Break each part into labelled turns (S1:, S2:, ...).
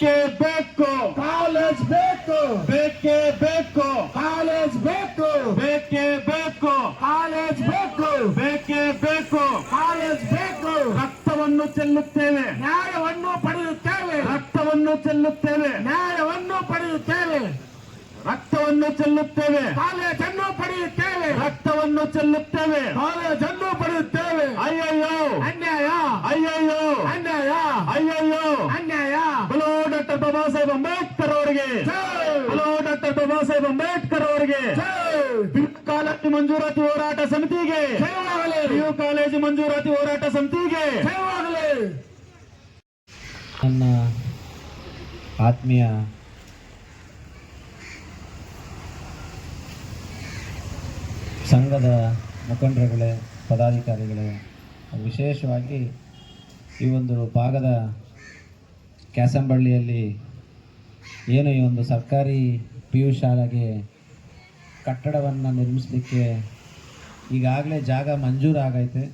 S1: ಬೇಕೇ ಬೇಕು.
S2: ಕಾಲೇಜ್ ಬೇಕು.
S1: ಬೇಕೇ ಬೇಕು.
S2: ಕಾಲೇಜ್ ಬೇಕು.
S1: ಬೇಕೇ ಬೇಕು.
S2: ಕಾಲೇಜ್ ಬೇಕು.
S1: ಬೇಕೇ ಬೇಕು.
S2: ಕಾಲೇಜ್ ಬೇಕು.
S1: ರಕ್ತವನ್ನು ಚೆಲ್ಲುತ್ತೇವೆ.
S2: ನ್ಯಾಯವನ್ನು ಪಡೆಯುತ್ತೇವೆ.
S1: ರಕ್ತವನ್ನು ಚೆಲ್ಲುತ್ತೇವೆ.
S2: ನ್ಯಾಯವನ್ನು ಪಡೆಯುತ್ತೇವೆ.
S1: ರಕ್ತವನ್ನು ಚೆಲ್ಲುತ್ತೇವೆ.
S2: ಕಾಲೇಜನ್ನು ಪಡೆಯುತ್ತೇವೆ.
S1: ರಕ್ತವನ್ನು ಚೆಲ್ಲುತ್ತೇವೆ.
S2: ಕಾಲೇಜನ್ನು ಪಡೆಯುತ್ತೇವೆ
S1: ಅಯ್ಯಯ್ಯೋ
S2: ಅನ್ಯಾಯ
S1: ಅಯ್ಯಯ್ಯೋ
S2: ಅನ್ಯಾಯ
S1: ಅಯ್ಯಯ್ಯೋ
S2: ಅನ್ಯಾಯ
S1: ಬಲೋ ಡಾಕ್ಟರ್ ಬಾಬಾ ಸಾಹೇಬ್ ಅಂಬೇಡ್ಕರ್ ಅವರಿಗೆ
S2: ಜೈ!
S1: ಬಲೋ ಡಾಕ್ಟರ್ ಬಾಬಾ ಸಾಹೇಬ್ ಅಂಬೇಡ್ಕರ್ ಅವರಿಗೆ
S2: ಜೈ!
S1: ಕಾಲೇಜು ಮಂಜೂರಾತಿ ಹೋರಾಟ ಸಮಿತಿಗೆ. ಪಿಯು ಕಾಲೇಜು ಮಂಜೂರಾತಿ ಹೋರಾಟ ಸಮಿತಿಗೆ.
S3: ನನ್ನ ಆತ್ಮೀಯ ಸಂಘದ ಮುಖಂಡರುಗಳೇ ಪದಾಧಿಕಾರಿಗಳೇ ವಿಶೇಷವಾಗಿ ಈ ಒಂದು ಭಾಗದ ಕ್ಯಾಸಂಬಳ್ಳಿಯಲ್ಲಿ ಏನು ಈ ಒಂದು ಸರ್ಕಾರಿ ಪಿ ಯು ಶಾಲೆಗೆ ಕಟ್ಟಡವನ್ನು ನಿರ್ಮಿಸಲಿಕ್ಕೆ ಈಗಾಗಲೇ ಜಾಗ ಮಂಜೂರಾಗೈತೆ.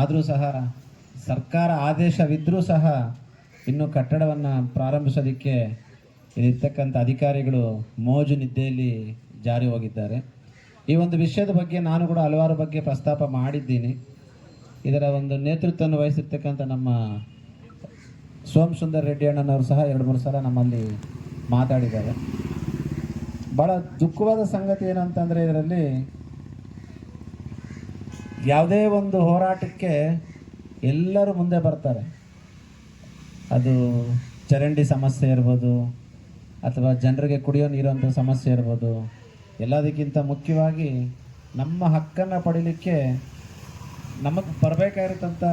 S3: ಆದರೂ ಸಹ ಸರ್ಕಾರ ಆದೇಶವಿದ್ದರೂ ಸಹ ಇನ್ನು ಕಟ್ಟಡವನ್ನು ಪ್ರಾರಂಭಿಸೋದಕ್ಕೆ ಇಲ್ಲಿರ್ತಕ್ಕಂಥ ಅಧಿಕಾರಿಗಳು ಮೋಜು ನಿದ್ದೆಯಲ್ಲಿ ಜಾರಿ ಹೋಗಿದ್ದಾರೆ. ಈ ಒಂದು ವಿಷಯದ ಬಗ್ಗೆ ನಾನು ಕೂಡ ಹಲವಾರು ಬಗ್ಗೆ ಪ್ರಸ್ತಾಪ ಮಾಡಿದ್ದೀನಿ. ಇದರ ಒಂದು ನೇತೃತ್ವವನ್ನು ವಹಿಸಿರ್ತಕ್ಕಂಥ ನಮ್ಮ ಸೋಮಸುಂದರ್ ರೆಡ್ಡಿ ಅಣ್ಣನವರು ಸಹ ಎರಡು ಮೂರು ಸಲ ನಮ್ಮಲ್ಲಿ ಮಾತಾಡಿದ್ದಾರೆ. ಭಾಳ ದುಃಖವಾದ ಸಂಗತಿ ಏನಂತಂದರೆ ಇದರಲ್ಲಿ ಯಾವುದೇ ಒಂದು ಹೋರಾಟಕ್ಕೆ ಎಲ್ಲರೂ ಮುಂದೆ ಬರ್ತಾರೆ. ಅದು ಚರಂಡಿ ಸಮಸ್ಯೆ ಇರ್ಬೋದು, ಅಥವಾ ಜನರಿಗೆ ಕುಡಿಯೋ ನೀರಂಥ ಸಮಸ್ಯೆ ಇರ್ಬೋದು, ಎಲ್ಲದಕ್ಕಿಂತ ಮುಖ್ಯವಾಗಿ ನಮ್ಮ ಹಕ್ಕನ್ನು ಪಡೀಲಿಕ್ಕೆ ನಮಗೆ ಬರಬೇಕಾಗಿರ್ತಂಥ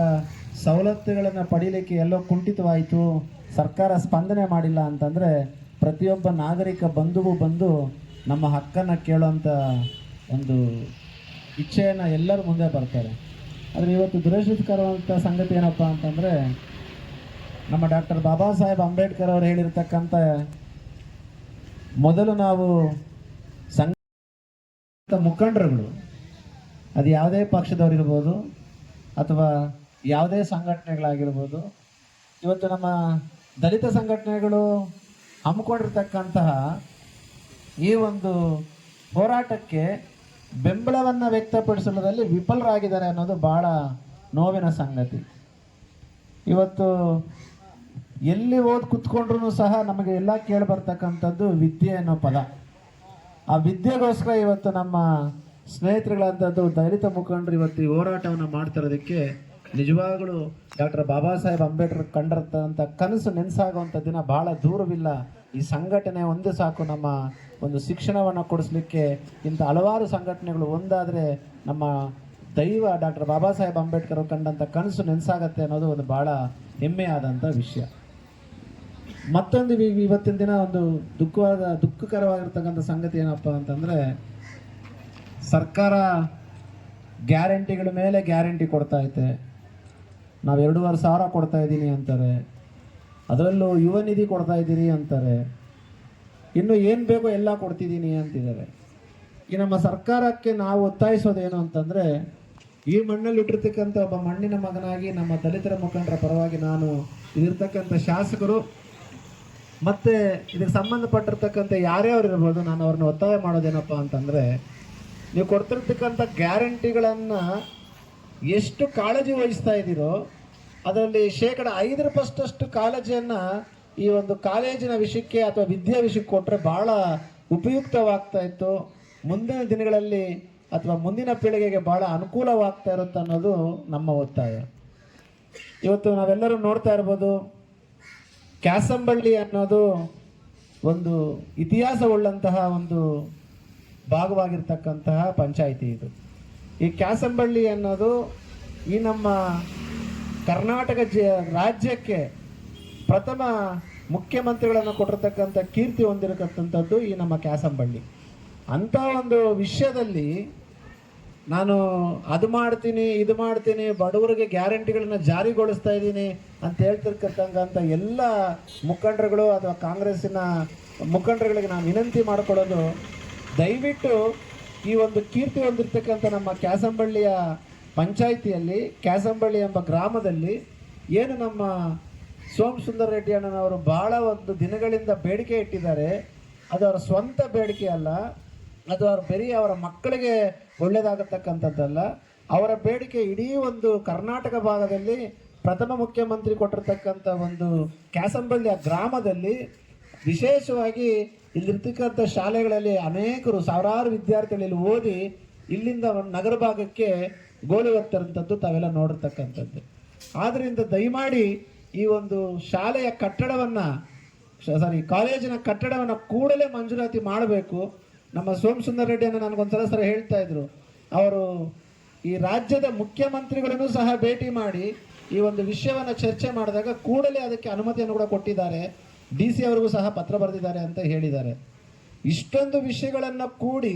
S3: ಸವಲತ್ತುಗಳನ್ನು ಪಡೀಲಿಕ್ಕೆ ಎಲ್ಲೋ ಕುಂಠಿತವಾಯಿತು, ಸರ್ಕಾರ ಸ್ಪಂದನೆ ಮಾಡಿಲ್ಲ ಅಂತಂದರೆ ಪ್ರತಿಯೊಬ್ಬ ನಾಗರಿಕ ಬಂಧುವು ಬಂದು ನಮ್ಮ ಹಕ್ಕನ್ನು ಕೇಳುವಂಥ ಒಂದು ಇಚ್ಛೆಯನ್ನು ಎಲ್ಲರೂ ಮುಂದೆ ಬರ್ತಾರೆ. ಆದರೆ ಇವತ್ತು ದುರದೃಷ್ಟಕರವಂಥ ಸಂಗತಿ ಏನಪ್ಪ ಅಂತಂದರೆ, ನಮ್ಮ ಡಾಕ್ಟರ್ ಬಾಬಾ ಸಾಹೇಬ್ ಅಂಬೇಡ್ಕರ್ ಅವರು ಹೇಳಿರ್ತಕ್ಕಂಥ ಮೊದಲು ನಾವು ಸಂಘ ಮುಖಂಡರುಗಳು. ಅದು ಯಾವುದೇ ಪಕ್ಷದವರಿರ್ಬೋದು ಅಥವಾ ಯಾವುದೇ ಸಂಘಟನೆಗಳಾಗಿರ್ಬೋದು. ಇವತ್ತು ನಮ್ಮ ದಲಿತ ಸಂಘಟನೆಗಳು ಹಮ್ಮಿಕೊಂಡಿರ್ತಕ್ಕಂತಹ ಈ ಒಂದು ಹೋರಾಟಕ್ಕೆ ಬೆಂಬಲವನ್ನು ವ್ಯಕ್ತಪಡಿಸುವುದರಲ್ಲಿ ವಿಫಲರಾಗಿದ್ದಾರೆ ಅನ್ನೋದು ಭಾಳ ನೋವಿನ ಸಂಗತಿ. ಇವತ್ತು ಎಲ್ಲಿ ಓದ್ ಕುತ್ಕೊಂಡ್ರು ಸಹ ನಮಗೆ ಎಲ್ಲ ಕೇಳಿ ಬರ್ತಕ್ಕಂಥದ್ದು ವಿದ್ಯೆ ಅನ್ನೋ ಪದ. ಆ ವಿದ್ಯೆಗೋಸ್ಕರ ಇವತ್ತು ನಮ್ಮ ಸ್ನೇಹಿತರುಗಳಂಥದ್ದು ದಲಿತ ಮುಖಂಡರು ಇವತ್ತು ಈ ಹೋರಾಟವನ್ನು ಮಾಡ್ತಿರೋದಕ್ಕೆ ನಿಜವಾಗಲೂ ಡಾಕ್ಟರ್ ಬಾಬಾ ಸಾಹೇಬ್ ಅಂಬೇಡ್ಕರ್ ಕಂಡಿರ್ತಕ್ಕಂಥ ಕನಸು ನೆನೆಸಾಗುವಂಥ ದಿನ ಬಹಳ ದೂರವಿಲ್ಲ ಈ ಸಂಘಟನೆ ಒಂದೇ ಸಾಕು ನಮ್ಮ ಒಂದು ಶಿಕ್ಷಣವನ್ನು ಕೊಡಿಸ್ಲಿಕ್ಕೆ ಇಂಥ ಹಲವಾರು ಸಂಘಟನೆಗಳು ಒಂದಾದರೆ ನಮ್ಮ ದೈವ ಡಾಕ್ಟರ್ ಬಾಬಾ ಸಾಹೇಬ್ ಅಂಬೇಡ್ಕರ್ ಕಂಡಂಥ ಕನಸು ನೆನೆಸಾಗತ್ತೆ ಅನ್ನೋದು ಒಂದು ಭಾಳ ಹೆಮ್ಮೆಯಾದಂಥ ವಿಷಯ. ಮತ್ತೊಂದು ಇವ- ಇವತ್ತಿನ ದಿನ ಒಂದು ದುಃಖವಾದ, ದುಃಖಕರವಾಗಿರ್ತಕ್ಕಂಥ ಸಂಗತಿ ಏನಪ್ಪ ಅಂತಂದರೆ, ಸರ್ಕಾರ ಗ್ಯಾರಂಟಿಗಳ ಮೇಲೆ ಗ್ಯಾರಂಟಿ ಕೊಡ್ತಾ ಐತೆ. ನಾವು ಎರಡೂವರೆ ಸಾವಿರ ಕೊಡ್ತಾ ಇದ್ದೀನಿ ಅಂತಾರೆ. ಅದರಲ್ಲೂ ಯುವ ನಿಧಿ ಕೊಡ್ತಾ ಇದ್ದೀರಿ ಅಂತಾರೆ. ಇನ್ನು ಏನು ಬೇಕೋ ಎಲ್ಲ ಕೊಡ್ತಿದ್ದೀನಿ ಅಂತಿದ್ದಾರೆ. ಈ ನಮ್ಮ ಸರ್ಕಾರಕ್ಕೆ ನಾವು ಒತ್ತಾಯಿಸೋದೇನು ಅಂತಂದರೆ, ಈ ಮಣ್ಣಲ್ಲಿ ಇಟ್ಟಿರ್ತಕ್ಕಂಥ ಒಬ್ಬ ಮಣ್ಣಿನ ಮಗನಾಗಿ ನಮ್ಮ ದಲಿತರ ಮುಖಂಡರ ಪರವಾಗಿ ನಾನು ಇಲ್ಲಿರ್ತಕ್ಕಂಥ ಶಾಸಕರು, ಮತ್ತೆ ಇದಕ್ಕೆ ಸಂಬಂಧಪಟ್ಟಿರ್ತಕ್ಕಂಥ ಯಾರೇ ಅವ್ರು ಇರ್ಬೋದು, ನಾನು ಅವ್ರನ್ನ ಒತ್ತಾಯ ಮಾಡೋದೇನಪ್ಪ ಅಂತಂದರೆ, ನೀವು ಕೊಡ್ತಿರ್ತಕ್ಕಂಥ ಗ್ಯಾರಂಟಿಗಳನ್ನು ಎಷ್ಟು ಕಾಳಜಿ ವಹಿಸ್ತಾ ಇದ್ದೀರೋ ಅದರಲ್ಲಿ ಶೇಕಡ ಐದರ ಪಸ್ಟಷ್ಟು ಕಾಳಜಿಯನ್ನು ಈ ಒಂದು ಕಾಲೇಜಿನ ವಿಷಯಕ್ಕೆ ಅಥವಾ ವಿದ್ಯಾ ವಿಷಯಕ್ಕೆ ಕೊಟ್ಟರೆ ಭಾಳ ಉಪಯುಕ್ತವಾಗ್ತಾ ಇತ್ತು. ಮುಂದಿನ ದಿನಗಳಲ್ಲಿ ಅಥವಾ ಮುಂದಿನ ಪೀಳಿಗೆಗೆ ಭಾಳ ಅನುಕೂಲವಾಗ್ತಾ ಇರುತ್ತೆ ಅನ್ನೋದು ನಮ್ಮ ಒತ್ತಾಯ. ಇವತ್ತು ನಾವೆಲ್ಲರೂ ನೋಡ್ತಾ ಇರ್ಬೋದು, ಕ್ಯಾಸಂಬಳ್ಳಿ ಅನ್ನೋದು ಒಂದು ಇತಿಹಾಸವುಳ್ಳಂತಹ ಒಂದು ಭಾಗವಾಗಿರ್ತಕ್ಕಂತಹ ಪಂಚಾಯಿತಿ ಇದು. ಈ ಕ್ಯಾಸಂಬಳ್ಳಿ ಅನ್ನೋದು ಈ ನಮ್ಮ ಕರ್ನಾಟಕ ಜ, ರಾಜ್ಯಕ್ಕೆ ಪ್ರಥಮ ಮುಖ್ಯಮಂತ್ರಿಗಳನ್ನು ಕೊಟ್ಟಿರ್ತಕ್ಕಂಥ ಕೀರ್ತಿ ಹೊಂದಿರತಕ್ಕಂಥದ್ದು ಈ ನಮ್ಮ ಕ್ಯಾಸಂಬಳ್ಳಿ. ಅಂಥ ಒಂದು ವಿಷಯದಲ್ಲಿ ನಾನು ಅದು ಮಾಡ್ತೀನಿ, ಇದು ಮಾಡ್ತೀನಿ, ಬಡವರಿಗೆ ಗ್ಯಾರಂಟಿಗಳನ್ನ ಜಾರಿಗೊಳಿಸ್ತಾ ಇದ್ದೀನಿ ಅಂತ ಹೇಳ್ತಿರ್ತಕ್ಕಂಥ ಎಲ್ಲ ಮುಖಂಡರುಗಳು ಅಥವಾ ಕಾಂಗ್ರೆಸ್ಸಿನ ಮುಖಂಡರುಗಳಿಗೆ ನಾನು ವಿನಂತಿ ಮಾಡಿಕೊಳ್ಳೋದು, ದಯವಿಟ್ಟು ಈ ಒಂದು ಕೀರ್ತಿ ಹೊಂದಿರತಕ್ಕಂಥ ನಮ್ಮ ಕ್ಯಾಸಂಬಳ್ಳಿಯ ಪಂಚಾಯಿತಿಯಲ್ಲಿ, ಕ್ಯಾಸಂಬಳ್ಳಿ ಎಂಬ ಗ್ರಾಮದಲ್ಲಿ ಏನು ನಮ್ಮ ಸೋಮ್ ಸುಂದರ್ ರೆಡ್ಡಿ ಅಣ್ಣನವರು ಬಹಳ ಒಂದು ದಿನಗಳಿಂದ ಬೇಡಿಕೆ ಇಟ್ಟಿದ್ದಾರೆ. ಅದು ಅವರ ಸ್ವಂತ ಬೇಡಿಕೆ ಅಲ್ಲ, ಅದು ಅವ್ರ ಬರೀ ಅವರ ಮಕ್ಕಳಿಗೆ ಒಳ್ಳೆಯದಾಗತಕ್ಕಂಥದ್ದಲ್ಲ. ಅವರ ಬೇಡಿಕೆ ಇಡೀ ಒಂದು ಕರ್ನಾಟಕ ಭಾಗದಲ್ಲಿ ಪ್ರಥಮ ಮುಖ್ಯಮಂತ್ರಿ ಕೊಟ್ಟಿರ್ತಕ್ಕಂಥ ಒಂದು ಕ್ಯಾಸಂಬಳ್ಳಿಯ ಗ್ರಾಮದಲ್ಲಿ ವಿಶೇಷವಾಗಿ ಇಲ್ಲಿರ್ತಕ್ಕಂಥ ಶಾಲೆಗಳಲ್ಲಿ ಅನೇಕರು, ಸಾವಿರಾರು ವಿದ್ಯಾರ್ಥಿಗಳಲ್ಲಿ ಓದಿ ಇಲ್ಲಿಂದ ನಗರ ಭಾಗಕ್ಕೆ ಗೋಳು ಹೋಗ್ತಾರಂಥದ್ದು ತಾವೆಲ್ಲ ನೋಡಿರ್ತಕ್ಕಂಥದ್ದು. ಆದ್ದರಿಂದ ದಯಮಾಡಿ ಈ ಒಂದು ಶಾಲೆಯ ಕಟ್ಟಡವನ್ನು ಸಾರಿ ಕಾಲೇಜಿನ ಕಟ್ಟಡವನ್ನು ಕೂಡಲೇ ಮಂಜೂರಾತಿ ಮಾಡಬೇಕು. ನಮ್ಮ ಸೋಮ್ ಸುಂದರ್ ರೆಡ್ಡಿಯನ್ನು ನನಗೊಂದ್ಸಲ ಸಲ ಹೇಳ್ತಾ ಇದ್ರು. ಅವರು ಈ ರಾಜ್ಯದ ಮುಖ್ಯಮಂತ್ರಿಗಳನ್ನು ಸಹ ಭೇಟಿ ಮಾಡಿ ಈ ಒಂದು ವಿಷಯವನ್ನು ಚರ್ಚೆ ಮಾಡಿದಾಗ ಕೂಡಲೇ ಅದಕ್ಕೆ ಅನುಮತಿಯನ್ನು ಕೂಡ ಕೊಟ್ಟಿದ್ದಾರೆ. ಡಿ ಸಿ ಅವರಿಗೂ ಸಹ ಪತ್ರ ಬರೆದಿದ್ದಾರೆ ಅಂತ ಹೇಳಿದ್ದಾರೆ. ಇಷ್ಟೊಂದು ವಿಷಯಗಳನ್ನು ಕೂಡಿ,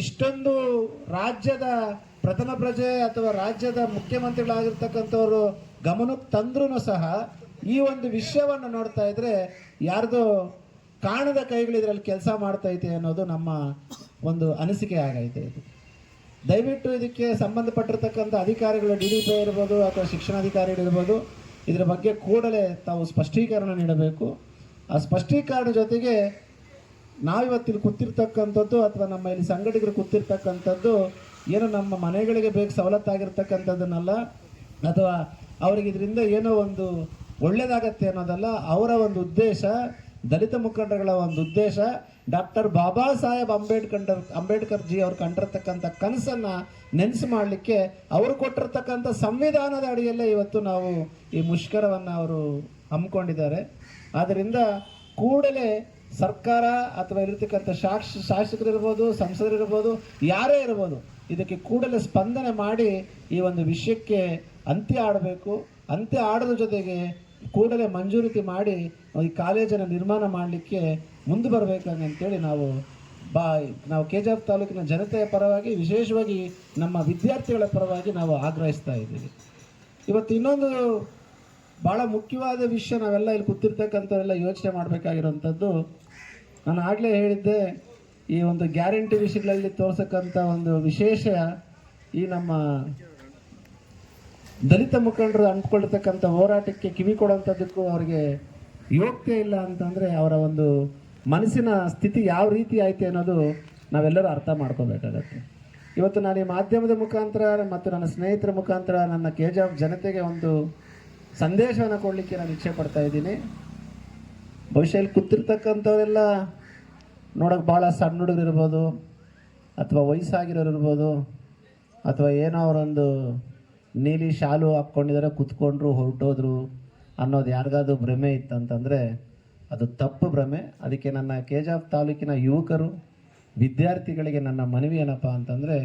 S3: ಇಷ್ಟೊಂದು ರಾಜ್ಯದ ಪ್ರಥಮ ಪ್ರಜೆ ಅಥವಾ ರಾಜ್ಯದ ಮುಖ್ಯಮಂತ್ರಿಗಳಾಗಿರ್ತಕ್ಕಂಥವ್ರು ಗಮನಕ್ಕೆ ತಂದ್ರೂ ಸಹ ಈ ಒಂದು ವಿಷಯವನ್ನು ನೋಡ್ತಾ ಇದ್ರೆ ಯಾರ್ದೋ ಕಾಣದ ಕೈಗಳು ಇದರಲ್ಲಿ ಕೆಲಸ ಮಾಡ್ತೈತೆ ಅನ್ನೋದು ನಮ್ಮ ಒಂದು ಅನಿಸಿಕೆ ಆಗೈತೆ ಇದು. ದಯವಿಟ್ಟು ಇದಕ್ಕೆ ಸಂಬಂಧಪಟ್ಟಿರ್ತಕ್ಕಂಥ ಅಧಿಕಾರಿಗಳು ಡಿ ಡಿ ಪಿ ಇರ್ಬೋದು ಅಥವಾ ಶಿಕ್ಷಣಾಧಿಕಾರಿಗಳು ಇರ್ಬೋದು ಇದರ ಬಗ್ಗೆ ಕೂಡಲೇ ತಾವು ಸ್ಪಷ್ಟೀಕರಣ ನೀಡಬೇಕು. ಆ ಸ್ಪಷ್ಟೀಕರಣ ಜೊತೆಗೆ ನಾವಿವತ್ತಿಲ್ಲಿ ಕೂತಿರ್ತಕ್ಕಂಥದ್ದು ಅಥವಾ ನಮ್ಮ ಇಲ್ಲಿ ಸಂಘಟಕರು ಕೂತಿರ್ತಕ್ಕಂಥದ್ದು ಏನು ನಮ್ಮ ಮನೆಗಳಿಗೆ ಬೇಕು ಸವಲತ್ತಾಗಿರ್ತಕ್ಕಂಥದ್ದನ್ನಲ್ಲ, ಅಥವಾ ಅವರಿಗೆ ಇದರಿಂದ ಏನೋ ಒಂದು ಒಳ್ಳೆಯದಾಗತ್ತೆ ಅನ್ನೋದಲ್ಲ, ಅವರ ಒಂದು ಉದ್ದೇಶ, ದಲಿತ ಮುಖಂಡರುಗಳ ಒಂದು ಉದ್ದೇಶ, ಡಾಕ್ಟರ್ ಬಾಬಾ ಸಾಹೇಬ್ ಅಂಬೇಡ್ಕರ್ ಅಂಬೇಡ್ಕರ್ ಜಿ ಅವ್ರು ಕಂಡಿರ್ತಕ್ಕಂಥ ಕನಸನ್ನ ನೆನೆಸು ಮಾಡಲಿಕ್ಕೆ ಅವರು ಕೊಟ್ಟಿರ್ತಕ್ಕಂಥ ಸಂವಿಧಾನದ ಅಡಿಯಲ್ಲೇ ಇವತ್ತು ನಾವು ಈ ಮುಷ್ಕರವನ್ನು ಅವರು ಹಮ್ಮಿಕೊಂಡಿದ್ದಾರೆ. ಆದ್ದರಿಂದ ಕೂಡಲೇ ಸರ್ಕಾರ ಅಥವಾ ಇರತಕ್ಕಂಥ ಶಾಕ್ಷ, ಶಾಸಕರಿರ್ಬೋದು, ಸಂಸದರಿರ್ಬೋದು, ಯಾರೇ ಇರ್ಬೋದು ಇದಕ್ಕೆ ಕೂಡಲೇ ಸ್ಪಂದನೆ ಮಾಡಿ ಈ ಒಂದು ವಿಷಯಕ್ಕೆ ಅಂತ್ಯ ಆಡಬೇಕು. ಅಂತ್ಯ ಆಡೋದ್ರ ಜೊತೆಗೆ ಕೂಡಲೇ ಮಂಜೂರಿತಿ ಮಾಡಿ ಈ ಕಾಲೇಜನ್ನು ನಿರ್ಮಾಣ ಮಾಡಲಿಕ್ಕೆ ಮುಂದೆ ಬರಬೇಕಂತೇಳಿ ನಾವು ಬಾ ನಾವು ಕೆ ಜಿ ಎಫ್ ತಾಲೂಕಿನ ಜನತೆಯ ಪರವಾಗಿ, ವಿಶೇಷವಾಗಿ ನಮ್ಮ ವಿದ್ಯಾರ್ಥಿಗಳ ಪರವಾಗಿ ನಾವು ಆಗ್ರಹಿಸ್ತಾ ಇದ್ದೀವಿ. ಇವತ್ತು ಇನ್ನೊಂದು ಭಾಳ ಮುಖ್ಯವಾದ ವಿಷಯ ನಾವೆಲ್ಲ ಇಲ್ಲಿ ಕೂತಿರ್ತಕ್ಕಂಥವೆಲ್ಲ ಯೋಚನೆ ಮಾಡಬೇಕಾಗಿರುವಂಥದ್ದು. ನಾನು ಆಗಲೇ ಹೇಳಿದ್ದೆ ಈ ಒಂದು ಗ್ಯಾರಂಟಿ ವಿಷಯಗಳಲ್ಲಿ ತೋರ್ಸಕ್ಕಂಥ ಒಂದು ವಿಶೇಷ ಈ ನಮ್ಮ ದಲಿತ ಮುಖಂಡರು ಅಂದ್ಕೊಳ್ತಕ್ಕಂಥ ಹೋರಾಟಕ್ಕೆ ಕಿವಿ ಕೊಡೋಂಥದ್ದಕ್ಕೂ ಅವರಿಗೆ ಯೋಗ್ಯ ಇಲ್ಲ ಅಂತಂದರೆ ಅವರ ಒಂದು ಮನಸ್ಸಿನ ಸ್ಥಿತಿ ಯಾವ ರೀತಿ ಆಯ್ತು ಅನ್ನೋದು ನಾವೆಲ್ಲರೂ ಅರ್ಥ ಮಾಡ್ಕೋಬೇಕಾಗತ್ತೆ. ಇವತ್ತು ನಾನು ಈ ಮಾಧ್ಯಮದ ಮುಖಾಂತರ ಮತ್ತು ನನ್ನ ಸ್ನೇಹಿತರ ಮುಖಾಂತರ ನನ್ನ ಕೆಜಾಬ್ ಜನತೆಗೆ ಒಂದು ಸಂದೇಶವನ್ನು ಕೊಡಲಿಕ್ಕೆ ನಾನು ಇಚ್ಛೆ ಪಡ್ತಾ ಇದ್ದೀನಿ. ಭವಿಷ್ಯದಲ್ಲಿ ಕೂತಿರ್ತಕ್ಕಂಥವರೆಲ್ಲ ನೋಡೋಕೆ ಭಾಳ ಸಣ್ಣ ಹುಡುಗರು ಇರ್ಬೋದು, ಅಥವಾ ವಯಸ್ಸಾಗಿರೋರು ಇರ್ಬೋದು, ಅಥವಾ ಏನೋ ಅವರೊಂದು ನೀಲಿ ಶಾಲು ಹಾಕ್ಕೊಂಡಿದ್ದಾರೆ, ಕುತ್ಕೊಂಡ್ರು, ಹೊರಟೋದ್ರು ಅನ್ನೋದು ಯಾರಿಗಾದ್ರೂ ಭ್ರಮೆ ಇತ್ತಂತಂದರೆ ಅದು ತಪ್ಪು ಭ್ರಮೆ. ಅದಕ್ಕೆ ನನ್ನ ಕೇಜಾಫ್ ತಾಲೂಕಿನ ಯುವಕರು, ವಿದ್ಯಾರ್ಥಿಗಳಿಗೆ ನನ್ನ ಮನವಿ ಏನಪ್ಪ ಅಂತಂದರೆ,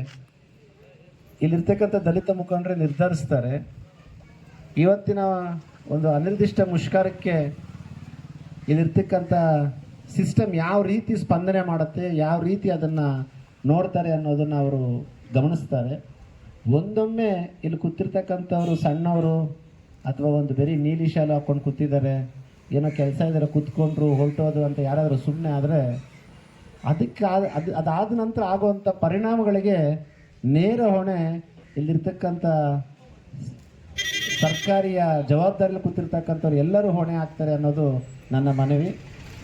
S3: ಇಲ್ಲಿರ್ತಕ್ಕಂಥ ದಲಿತ ಮುಖಂಡರೇ ನಿರ್ಧರಿಸ್ತಾರೆ. ಇವತ್ತಿನ ಒಂದು ಅನಿರ್ದಿಷ್ಟ ಮುಷ್ಕರಕ್ಕೆ ಇಲ್ಲಿರ್ತಕ್ಕಂಥ ಸಿಸ್ಟಮ್ ಯಾವ ರೀತಿ ಸ್ಪಂದನೆ ಮಾಡುತ್ತೆ, ಯಾವ ರೀತಿ ಅದನ್ನು ನೋಡ್ತಾರೆ ಅನ್ನೋದನ್ನು ಅವರು ಗಮನಿಸ್ತಾರೆ. ಒಂದೊಮ್ಮೆ ಇಲ್ಲಿ ಕೂತಿರ್ತಕ್ಕಂಥವ್ರು ಸಣ್ಣವರು ಅಥವಾ ಒಂದು ಬರೀ ನೀಲಿ ಶಾಲು ಹಾಕ್ಕೊಂಡು ಕೂತಿದ್ದಾರೆ, ಏನೋ ಕೆಲಸ ಇದ್ದಾರೆ, ಕೂತ್ಕೊಂಡ್ರು ಹೊರಟೋದು ಅಂತ ಯಾರಾದರೂ ಸುಮ್ಮನೆ ಆದರೆ ಅದಕ್ಕೆ ಅದು, ಅದಾದ ನಂತರ ಆಗುವಂಥ ಪರಿಣಾಮಗಳಿಗೆ ನೇರ ಹೊಣೆ ಇಲ್ಲಿರ್ತಕ್ಕಂಥ ಸರ್ಕಾರಿಯ ಜವಾಬ್ದಾರಿಯಲ್ಲಿ ಕೂತಿರ್ತಕ್ಕಂಥವ್ರು ಎಲ್ಲರೂ ಹೊಣೆ ಆಗ್ತಾರೆ ಅನ್ನೋದು ನನ್ನ ಮನವಿ.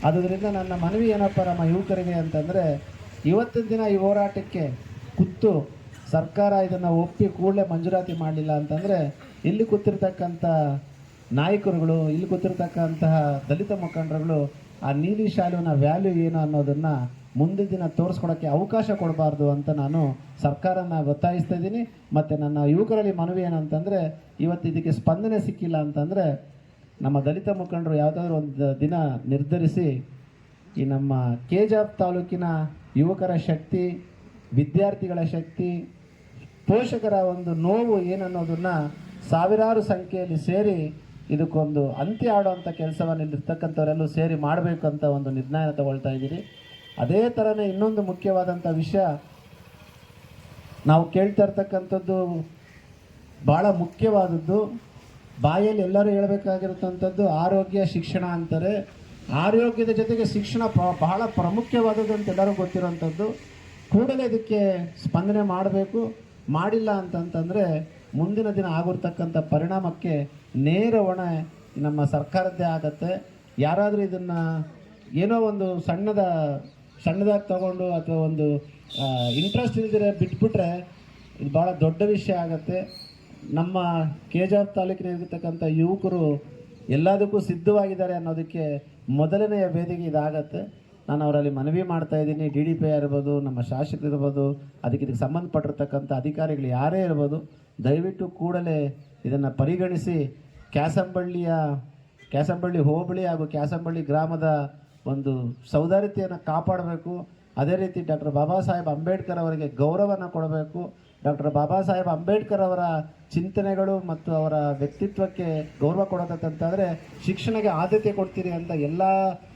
S3: ಆದುದರಿಂದ ನನ್ನ ಮನವಿ ಏನಪ್ಪ ನಮ್ಮ ಯುವಕರಿಗೆ ಅಂತಂದರೆ, ಇವತ್ತಿನ ದಿನ ಈ ಹೋರಾಟಕ್ಕೆ ಕುತ್ತು ಸರ್ಕಾರ ಇದನ್ನು ಒಪ್ಪಿ ಕೂಡಲೇ ಮಂಜೂರಾತಿ ಮಾಡಲಿಲ್ಲ ಅಂತಂದರೆ, ಇಲ್ಲಿ ಕೂತಿರ್ತಕ್ಕಂಥ ನಾಯಕರುಗಳು, ಇಲ್ಲಿ ಕೂತಿರ್ತಕ್ಕಂತಹ ದಲಿತ ಮುಖಂಡರುಗಳು ಆ ನೀಲಿ ಶಾಲುವಿನ ವ್ಯಾಲ್ಯೂ ಏನು ಅನ್ನೋದನ್ನು ಮುಂದಿನ ದಿನ ತೋರಿಸ್ಕೊಡೋಕ್ಕೆ ಅವಕಾಶ ಕೊಡಬಾರ್ದು ಅಂತ ನಾನು ಸರ್ಕಾರನ ಒತ್ತಾಯಿಸ್ತಾ ಇದ್ದೀನಿ. ಮತ್ತು ನನ್ನ ಯುವಕರಲ್ಲಿ ಮನವಿ ಏನಂತಂದರೆ, ಇವತ್ತು ಇದಕ್ಕೆ ಸ್ಪಂದನೆ ಸಿಕ್ಕಿಲ್ಲ ಅಂತಂದರೆ ನಮ್ಮ ದಲಿತ ಮುಖಂಡರು ಯಾವುದಾದ್ರೂ ಒಂದು ದಿನ ನಿರ್ಧರಿಸಿ ಈ ನಮ್ಮ ಕೆಜಾಬ್ ತಾಲೂಕಿನ ಯುವಕರ ಶಕ್ತಿ, ವಿದ್ಯಾರ್ಥಿಗಳ ಶಕ್ತಿ, ಪೋಷಕರ ಒಂದು ನೋವು ಏನನ್ನೋದನ್ನು ಸಾವಿರಾರು ಸಂಖ್ಯೆಯಲ್ಲಿ ಸೇರಿ ಇದಕ್ಕೊಂದು ಅಂತ್ಯ ಆಡುವಂಥ ಕೆಲಸವನ್ನು ಇಲ್ಲಿರ್ತಕ್ಕಂಥವರೆಲ್ಲೂ ಸೇರಿ ಮಾಡಬೇಕು ಅಂತ ಒಂದು ನಿರ್ಣಯ ತಗೊಳ್ತಾ ಇದ್ದೀರಿ. ಅದೇ ಥರನೇ ಇನ್ನೊಂದು ಮುಖ್ಯವಾದಂಥ ವಿಷಯ, ನಾವು ಕೇಳ್ತಾ ಇರ್ತಕ್ಕಂಥದ್ದು ಭಾಳ ಮುಖ್ಯವಾದದ್ದು. ಬಾಯಲ್ಲಿ ಎಲ್ಲರೂ ಹೇಳಬೇಕಾಗಿರುತ್ತಂಥದ್ದು ಆರೋಗ್ಯ ಶಿಕ್ಷಣ ಅಂತಾರೆ. ಆರೋಗ್ಯದ ಜೊತೆಗೆ ಶಿಕ್ಷಣ ಬಹಳ ಪ್ರಾಮುಖ್ಯವಾದದ್ದು ಅಂತ ಎಲ್ಲರೂ ಗೊತ್ತಿರೋವಂಥದ್ದು. ಕೂಡಲೇ ಇದಕ್ಕೆ ಸ್ಪಂದನೆ ಮಾಡಬೇಕು. ಮಾಡಿಲ್ಲ ಅಂತಂತಂದರೆ ಮುಂದಿನ ದಿನ ಆಗಿರ್ತಕ್ಕಂಥ ಪರಿಣಾಮಕ್ಕೆ ನೇರ ಹೊಣೆ ನಮ್ಮ ಸರ್ಕಾರದ್ದೇ ಆಗತ್ತೆ. ಯಾರಾದರೂ ಇದನ್ನು ಏನೋ ಒಂದು ಸಣ್ಣದ, ಸಣ್ಣದಾಗಿ ತಗೊಂಡು ಅಥವಾ ಒಂದು ಇಂಟ್ರೆಸ್ಟ್ ಇಲ್ದಿರ ಬಿಟ್ಬಿಟ್ರೆ ಇದು ಭಾಳ ದೊಡ್ಡ ವಿಷಯ ಆಗತ್ತೆ. ನಮ್ಮ ಕೆ ಜಿ ಎಫ್ ತಾಲೂಕಿನಲ್ಲಿರ್ತಕ್ಕಂಥ ಯುವಕರು ಎಲ್ಲದಕ್ಕೂ ಸಿದ್ಧವಾಗಿದ್ದಾರೆ ಅನ್ನೋದಕ್ಕೆ ಮೊದಲನೆಯ ವೇದಿಕೆ ಇದಾಗತ್ತೆ. ನಾನು ಅವರಲ್ಲಿ ಮನವಿ ಮಾಡ್ತಾ ಇದ್ದೀನಿ. ಡಿ ಡಿ ಪಿ ಇರ್ಬೋದು ನಮ್ಮ ಶಾಸಕರು ಇರ್ಬೋದು, ಅದಕ್ಕೆ ಇದಕ್ಕೆ ಸಂಬಂಧಪಟ್ಟಿರ್ತಕ್ಕಂಥ ಅಧಿಕಾರಿಗಳು ಯಾರೇ ಇರ್ಬೋದು, ದಯವಿಟ್ಟು ಕೂಡಲೇ ಇದನ್ನು ಪರಿಗಣಿಸಿ ಕ್ಯಾಸಂಬಳ್ಳಿಯ, ಕ್ಯಾಸಂಬಳ್ಳಿ ಹೋಬಳಿ ಹಾಗೂ ಕ್ಯಾಸಂಬಳ್ಳಿ ಗ್ರಾಮದ ಒಂದು ಸೌದಾರಿತೆಯನ್ನು ಕಾಪಾಡಬೇಕು. ಅದೇ ರೀತಿ ಡಾಕ್ಟರ್ ಬಾಬಾ ಸಾಹೇಬ್ ಅಂಬೇಡ್ಕರ್ ಅವರಿಗೆ ಗೌರವನ ಕೊಡಬೇಕು. ಡಾಕ್ಟರ್ ಬಾಬಾ ಸಾಹೇಬ್ ಅಂಬೇಡ್ಕರ್ ಅವರ ಚಿಂತನೆಗಳು ಮತ್ತು ಅವರ ವ್ಯಕ್ತಿತ್ವಕ್ಕೆ ಗೌರವ ಕೊಡೋದಂತಂದರೆ ಶಿಕ್ಷಣಕ್ಕೆ ಆದ್ಯತೆ ಕೊಡ್ತೀರಿ ಅಂತ ಎಲ್ಲ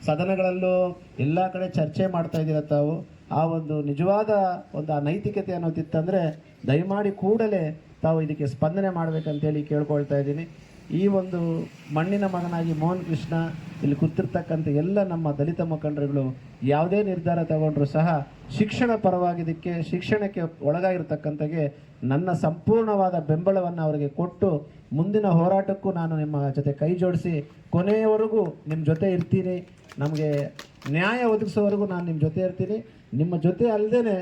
S3: ಸದನಗಳಲ್ಲೂ ಎಲ್ಲ ಕಡೆ ಚರ್ಚೆ ಮಾಡ್ತಾ ಇದ್ದೀರ ತಾವು? ಆ ಒಂದು ನಿಜವಾದ ಒಂದು ಆ ನೈತಿಕತೆ ಅನ್ನೋದಿತ್ತಂದರೆ ದಯಮಾಡಿ ಕೂಡಲೇ ತಾವು ಇದಕ್ಕೆ ಸ್ಪಂದನೆ ಮಾಡಬೇಕಂತೇಳಿ ಕೇಳ್ಕೊಳ್ತಾ ಇದ್ದೀನಿ. ಈ ಒಂದು ಮಣ್ಣಿನ ಮಗನಾಗಿ ಮೋಹನ್ ಕೃಷ್ಣ ಇಲ್ಲಿ ಕೂತಿರ್ತಕ್ಕಂಥ ಎಲ್ಲ ನಮ್ಮ ದಲಿತ ಮುಖಂಡರುಗಳು ಯಾವುದೇ ನಿರ್ಧಾರ ತಗೊಂಡ್ರೂ ಸಹ ಶಿಕ್ಷಣ ಪರವಾಗಿದ್ದಕ್ಕೆ, ಶಿಕ್ಷಣಕ್ಕೆ ಒಳಗಾಗಿರ್ತಕ್ಕಂಥಗೆ ನನ್ನ ಸಂಪೂರ್ಣವಾದ ಬೆಂಬಲವನ್ನು ಅವರಿಗೆ ಕೊಟ್ಟು ಮುಂದಿನ ಹೋರಾಟಕ್ಕೂ ನಾನು ನಿಮ್ಮ ಜೊತೆ ಕೈ ಜೋಡಿಸಿ ಕೊನೆಯವರೆಗೂ ನಿಮ್ಮ ಜೊತೆ ಇರ್ತೀನಿ. ನಮಗೆ ನ್ಯಾಯ ಒದಗಿಸೋವರೆಗೂ ನಾನು ನಿಮ್ಮ ಜೊತೆ ಇರ್ತೀನಿ. ನಿಮ್ಮ ಜೊತೆ ಅಲ್ಲದೇ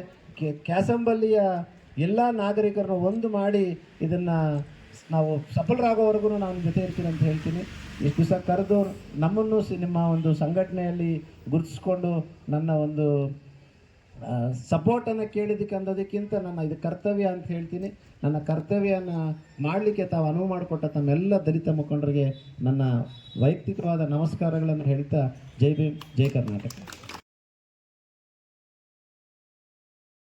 S3: ಕ್ಯಾಸಂಬಲ್ಲಿಯ ಎಲ್ಲ ನಾಗರಿಕರನ್ನು ಒಂದು ಮಾಡಿ ಇದನ್ನು ನಾವು ಸಫಲರಾಗೋವರೆಗೂ ನಾನು ಜೊತೆ ಇರ್ತೀನಿ ಅಂತ ಹೇಳ್ತೀನಿ. ಇಷ್ಟು ದಿವಸ ಕರೆದು ನಮ್ಮನ್ನು ನಿಮ್ಮ ಒಂದು ಸಂಘಟನೆಯಲ್ಲಿ ಗುರುತಿಸ್ಕೊಂಡು ನನ್ನ ಒಂದು ಸಪೋರ್ಟನ್ನು ಕೇಳಿದ್ದಕ್ಕೆ ಅಂದೋದಕ್ಕಿಂತ ನನ್ನ ಇದು ಕರ್ತವ್ಯ ಅಂತ ಹೇಳ್ತೀನಿ. ನನ್ನ ಕರ್ತವ್ಯನ ಮಾಡಲಿಕ್ಕೆ ತಾವು ಅನುವು ಮಾಡಿಕೊಟ್ಟ ತಮ್ಮೆಲ್ಲ ದಲಿತ ಮುಖಂಡರಿಗೆ ನನ್ನ ವೈಯಕ್ತಿಕವಾದ ನಮಸ್ಕಾರಗಳನ್ನು ಹೇಳ್ತಾ ಜೈ ಭೀಮ್, ಜೈ ಕರ್ನಾಟಕ.